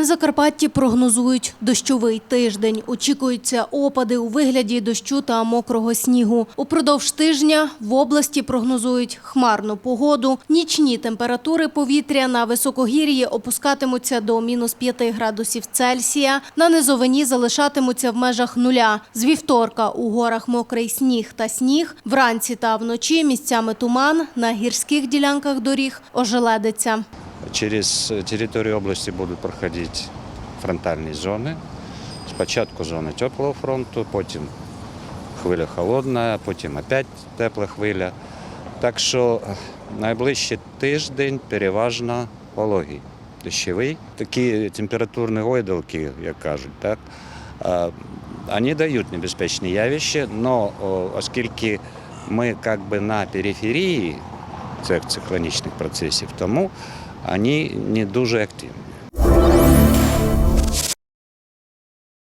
На Закарпатті прогнозують дощовий тиждень. Очікуються опади у вигляді дощу та мокрого снігу. Упродовж тижня в області прогнозують хмарну погоду. Нічні температури повітря на високогір'ї опускатимуться до мінус 5 градусів Цельсія. На низовині залишатимуться в межах нуля. З вівторка у горах мокрий сніг та сніг. Вранці та вночі місцями туман. На гірських ділянках доріг ожеледиться. Через територію області будуть проходити фронтальні зони. Спочатку зона теплого фронту, потім хвиля холодна, потім опять тепла хвиля. Так що е, найближчий тиждень переважно вологий, дощовий. Такі температурні гойдалки, як кажуть, так, вони дають небезпечні явища, але оскільки ми як би на периферії цих циклонічних процесів, тому вони не дуже активні.